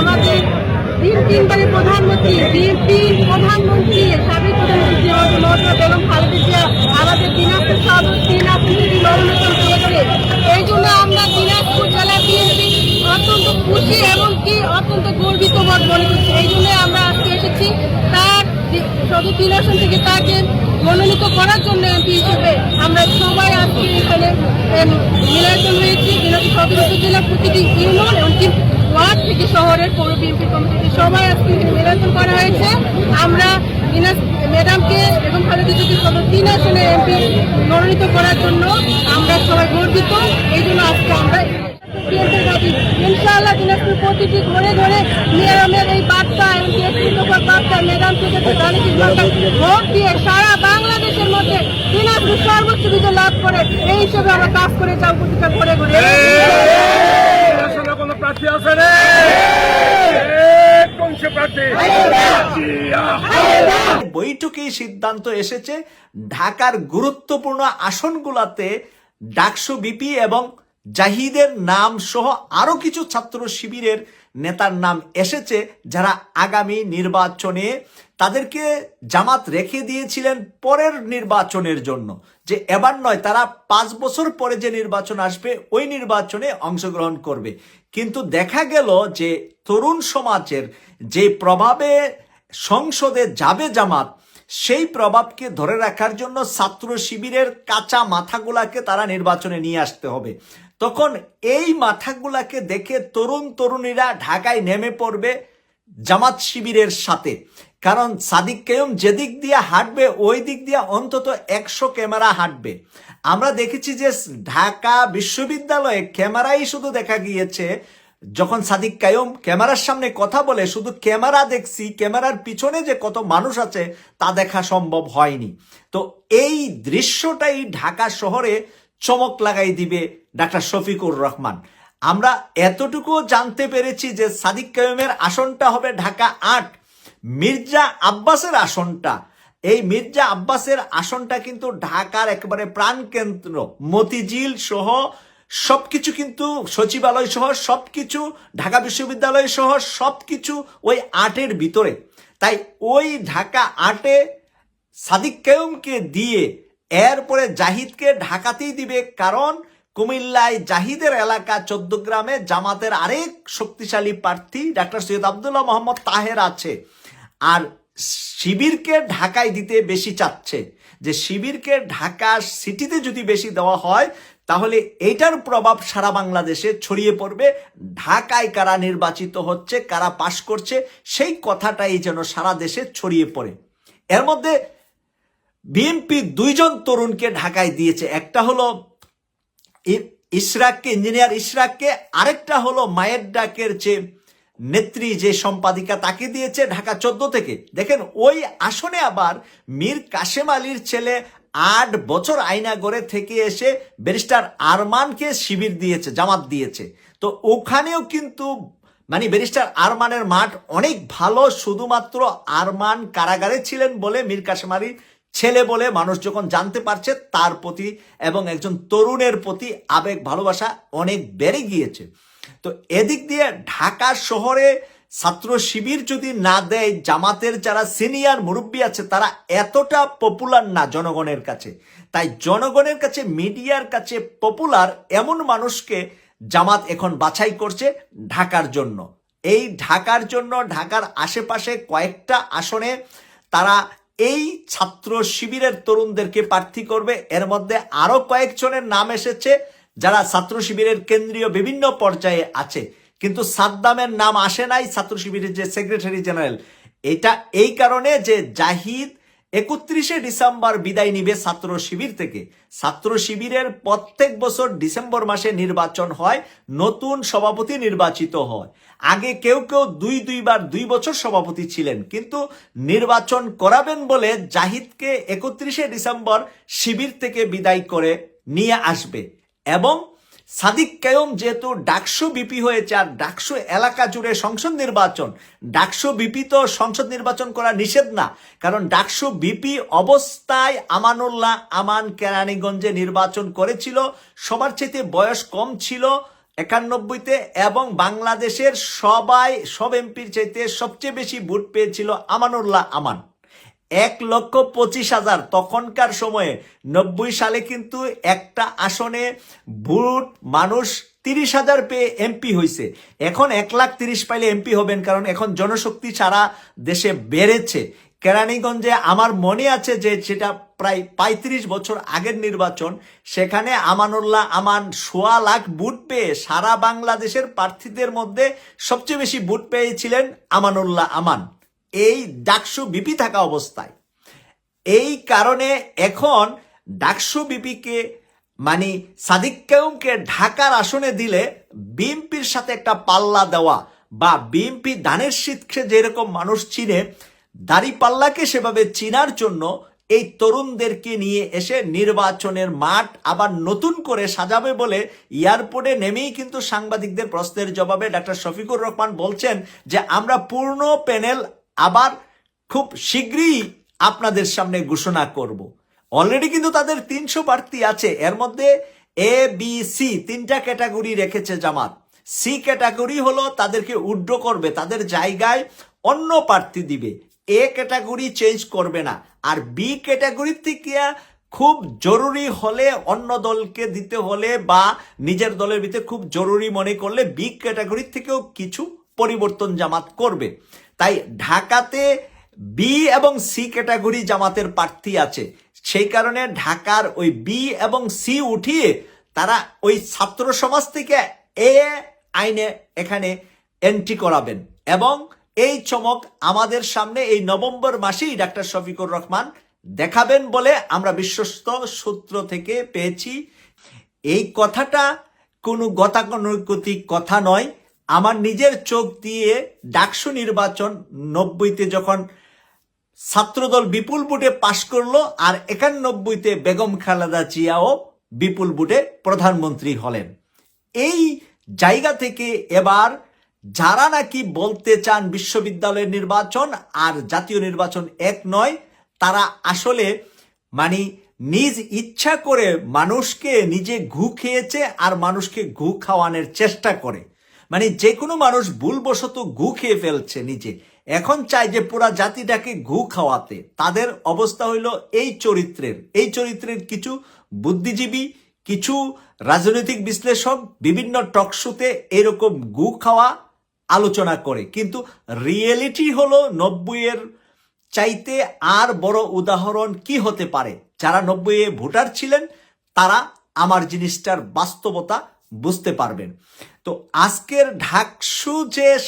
আমাদের তিন তিনবারের প্রধানমন্ত্রী, বিএনপি প্রধানমন্ত্রী, সাবেক প্রধানমন্ত্রী আমাদের মহাত্মা বেগম খালেদা জিয়া, আমাদের দিনাজপুর সদর তিন আসন থেকে মনোনয়ন এই জন্য আমরা দিনাজপুর জেলা অত্যন্ত খুশি এবং কি অত্যন্ত গর্বিত বোধ মনে এই জন্য আমরা আজকে এসেছি। তার সদর তিন আসন থেকে তাকে মনোনীত করার জন্য এমপি হিসেবে আমরা সবাই আজকে এখানে মিলায়তন হয়েছি। সদর উপজেলার প্রতিটি ইউনিয়ন এমনকি ওয়ার্ড থেকে শহরের পৌর বিএনপি কমিটিতে সবাই আজকে মিলায়তন করা হয়েছে। আমরা ম্যাডামকে এবং খালেদা জিকে সদর তিন আসনে এমপি মনোনীত করার জন্য আমরা সবাই গর্বিত। এই জন্য আজকে আমরা ইনশাআল্লাহ দিনাজপুর প্রতিটি ঘরে ঘরে ম্যাডামের এই বার্তা দফার বার্তা, ম্যাডামকে গাণিতিক ভাষায় ভোট দিয়ে সারা বাংলাদেশের মধ্যে দিনাজপুর সর্বোচ্চ বিজয় লাভ করে, এই হিসেবে আমরা কাজ করে যাও প্রতিটা ঘরে ঘরে আসলে কোনো প্রার্থী আছে রে কোন সে প্রার্থী জিয়া। বৈঠকেই সিদ্ধান্ত এসেছে, ঢাকার গুরুত্বপূর্ণ আসনগুলোতে ডাকসু বিপি এবং জাহিদের নাম সহ আরও কিছু ছাত্র শিবিরের নেতার নাম এসেছে, যারা আগামী নির্বাচনে তাদেরকে জামাত রেখে দিয়েছিলেন পরের নির্বাচনের জন্য। যে এবার নয়, তারা পাঁচ বছর পরে যে নির্বাচন আসবে, ওই নির্বাচনে অংশগ্রহণ করবে। কিন্তু দেখা গেল যে তরুণ সমাজের যে প্রভাবে সংসদে যাবে জামাত সেই প্রভাবকে ধরে রাখার জন্য ছাত্র শিবিরের কাঁচা মাথাগুলাকে তারা নির্বাচনে নিয়ে আসতে হবে। তখন এই মাথাগুলাকে দেখে তরুণ তরুণীরা ঢাকায় নেমে পড়বে জামাত শিবিরের সাথে। কারণ সাদিক কেয়ম যেদিক দিয়ে হাঁটবে, ওই দিক দিয়ে অন্তত একশো ক্যামেরা হাঁটবে। আমরা দেখেছি যে ঢাকা বিশ্ববিদ্যালয়ে ক্যামেরাই শুধু দেখা গিয়েছে যখন সাদিক কায়ুম ক্যামেরার সামনে কথা বলে, শুধু ক্যামেরা দেখছি, ক্যামেরার পিছনে যে কত মানুষ আছে, তা দেখা সম্ভব হয়নি। তো এই দৃশ্যটাই ঢাকা শহরে চমক লাগাই দিবে ডাক্তার শফিকুর রহমান। আমরা এতটুকু জানতে পেরেছি যে সাদিক কায়ুমের আসনটা হবে ঢাকা আট। মির্জা আব্বাসের আসনটা। এই মির্জা আব্বাসের আসনটা কিন্তু ঢাকার একেবারে প্রাণকেন্দ্র। মতিঝিল সহ সবকিছু কিন্তু সচিবালয় সহ সবকিছু, ঢাকা বিশ্ববিদ্যালয় সহ সবকিছু ওই আটের ভিতরে। তাই ওই ঢাকা আটে সাদিক কেউমকে দিয়ে এরপরে জাহিদকে ঢাকাতেই দিবে, কারণ কুমিল্লায় জাহিদের এলাকা চোদ্দ গ্রামে জামাতের আরেক শক্তিশালী প্রার্থী ডাক্তার সৈয়দ আবদুল্লাহ মোহাম্মদ তাহের আছে। আর শিবিরকে ঢাকায় দিতে বেশি চাচ্ছে। যে শিবিরকে ঢাকা সিটিতে যদি বেশি দেওয়া হয় তাহলে এইটার প্রভাব সারা বাংলাদেশে ছড়িয়ে পড়বে। ঢাকায় কারা নির্বাচিত হচ্ছে, কারা পাশ করছে, সেই কথাটাই যেন সারা দেশে ছড়িয়ে পড়ে। এর মধ্যে বিএনপি দুইজন তরুণকে ঢাকায় দিয়েছে। একটা হলো ইশরাককে, ইঞ্জিনিয়ার ইশরাককে, আরেকটা হলো মায়ের ডাকের যে নেত্রী, যে সম্পাদিকা, তাকে দিয়েছে ঢাকা চোদ্দ থেকে। দেখেন, ওই আসনে আবার মীর কাশেম আলীর ছেলে আট বছর আইনাগড়ে থেকে এসে ব্যারিস্টার আরমানকে শিবির দিয়েছে, জামাত দিয়েছে। তো ওখানেও কিন্তু মানে ব্যারিস্টার আরমানের মাঠ অনেক ভালো, শুধুমাত্র আরমান কারাগারে ছিলেন বলে মীর কাশেম আলীর ছেলে বলে মানুষ যখন জানতে পারছে, তার প্রতি এবং একজন তরুণের প্রতি আবেগ, ভালোবাসা অনেক বেড়ে গিয়েছে। তো এদিক দিয়ে ঢাকা শহরে ছাত্র শিবির যদি না দেয়, জামাতের যারা সিনিয়র মুরব্বী আছে, তারা এতটা পপুলার না জনগণের কাছে। তাই জনগণের কাছে, মিডিয়ার কাছে পপুলার এমন মানুষকে জামাত এখন বাছাই করছে ঢাকার জন্য। এই ঢাকার জন্য, ঢাকার আশেপাশে কয়েকটা আসনে তারা এই ছাত্র শিবিরের তরুণদেরকে প্রার্থী করবে। এর মধ্যে আরও কয়েকজনের নাম এসেছে, যারা ছাত্র শিবিরের কেন্দ্রীয় বিভিন্ন পর্যায়ে আছে। কিন্তু সাদ্দামের নাম আসে নাই ছাত্র শিবিরের যে সেক্রেটারি জেনারেল। এটা এই কারণে যে জাহিদ একত্রিশে ডিসেম্বর বিদায় নিবে ছাত্র শিবির থেকে। ছাত্র শিবিরের প্রত্যেক বছর ডিসেম্বর মাসে নির্বাচন হয়, নতুন সভাপতি নির্বাচিত হয়। আগে কেউ কেউ দুই দুইবার দুই বছর সভাপতি ছিলেন, কিন্তু নির্বাচন করাবেন বলে জাহিদকে একত্রিশে ডিসেম্বর শিবির থেকে বিদায় করে নিয়ে আসবে। এবং সাদিক কায়ুম যেহেতু ডাকসু বিপি হয়েছে আর ডাকসু এলাকা জুড়ে সংসদ নির্বাচন, ডাকসু বিপি তো সংসদ নির্বাচন করা নিষেধ না, কারণ ডাকসু বিপি অবস্থায় আমানুল্লাহ আমান কেরানীগঞ্জে নির্বাচন করেছিল, সবার চেয়ে বয়স কম ছিল একানব্বইতে এবং বাংলাদেশের সবাই সব এমপির চাইতে সবচেয়ে বেশি ভোট পেয়েছিল আমানুল্লাহ আমান। এক লক্ষ পঁচিশ হাজার। তখনকার সময়ে নব্বই সালে কিন্তু একটা আসনে ভোট মানুষ তিরিশ হাজার পেয়ে এমপি হয়েছে এখন এক লাখ তিরিশ পাইলে এমপি হবেন কারণ এখন জনশক্তি সারা দেশে বেড়েছে। কেরানীগঞ্জে আমার মনে আছে যে সেটা প্রায় পঁয়ত্রিশ বছর আগের নির্বাচন। সেখানে আমানুল্লাহ আমান সোয়া লাখ বুট পেয়ে সারা বাংলাদেশের প্রার্থীদের মধ্যে সবচেয়ে বেশি বুট পেয়েছিলেন আমানুল্লাহ আমান। এই ডাকসু বিপি থাকা অবস্থায়। এই কারণে এখন ডাকসু বিপিকে মানে সাদিক কায়ুমকে ঢাকার আসনে দিলে বিএনপির সাথে একটা পাল্লা দেওয়া বা বিএনপি দানের শীতকে যেরকম মানুষ চিনে, দাড়ি পাল্লাকে সেভাবে চিনার জন্য এই তরুণদেরকে নিয়ে এসে নির্বাচনের মাঠ আবার নতুন করে সাজাবে বলে এয়ারপোর্টে নেমেই কিন্তু সাংবাদিকদের প্রশ্নের জবাবে ডাক্তার শফিকুর রহমান বলছেন যে, আমরা পূর্ণ প্যানেল আবার খুব শীঘ্রই আপনাদের সামনে ঘোষণা করব। অলরেডি কিন্তু তাদের তিনশো প্রার্থী আছে। এর মধ্যে এ বি সি তিনটা ক্যাটাগরি রেখেছে জামাত। সি ক্যাটাগরি হলো তাদেরকে উড্র করবে, তাদের জায়গায় অন্য প্রার্থী দিবে। এ ক্যাটাগরি চেঞ্জ করবে না। আর বি ক্যাটাগরি থেকে খুব জরুরি হলে অন্য দলকে দিতে হলে বা নিজের দলের ভিতরে খুব জরুরি মনে করলে বি ক্যাটাগরি থেকেও কিছু পরিবর্তন জামাত করবে। তাই ঢাকাতে বি এবং সি ক্যাটাগরি জামাতের প্রার্থী আছে। সেই কারণে ঢাকার ওই বি এবং সি উঠিয়ে তারা ওই ছাত্র সমাজ থেকে এ আইনে এখানে এন্ট্রি করাবেন। এবং এই চমক আমাদের সামনে এই নভেম্বর মাসেই ডাক্তার শফিকুর রহমান দেখাবেন বলে আমরা বিশ্বস্ত সূত্র থেকে পেয়েছি। এই কথাটা কোনো গতানুগতিক কথা নয়। আমার নিজের চোখ দিয়ে ডাকসু নির্বাচন নব্বইতে যখন ছাত্রদল বিপুল বুটে পাশ করল আর একানব্বইতে বেগম খালেদা জিয়াও বিপুল বুটে প্রধানমন্ত্রী হলেন। এই জায়গা থেকে এবার যারা নাকি বলতে চান বিশ্ববিদ্যালয়ের নির্বাচন আর জাতীয় নির্বাচন এক নয়, তারা আসলে মানে নিজ ইচ্ছা করে মানুষকে নিজে ঘু খেয়েছে আর মানুষকে ঘু খাওয়ানোর চেষ্টা করে। মানে যে কোনো মানুষ ভুলবশত ঘু খেয়ে ফেলছে নিজে। এখন চাই যে পুরা জাতিটাকে ঘু খাওয়াতে। তাদের অবস্থা হইল এই চরিত্রের। এই চরিত্রের কিছু বুদ্ধিজীবী, কিছু রাজনৈতিক বিশ্লেষক বিভিন্ন টকশোতে এরকম গু খাওয়া আলোচনা করে। কিন্তু রিয়েলিটি হলো নব্বইয়ের চাইতে আর বড় উদাহরণ কি হতে পারে? যারা নব্বইয়ে ভোটার ছিলেন, তারা আমার জিনিসটার বাস্তবতা বুঝতে পারবেন। তো আজকের ঢাকসু যে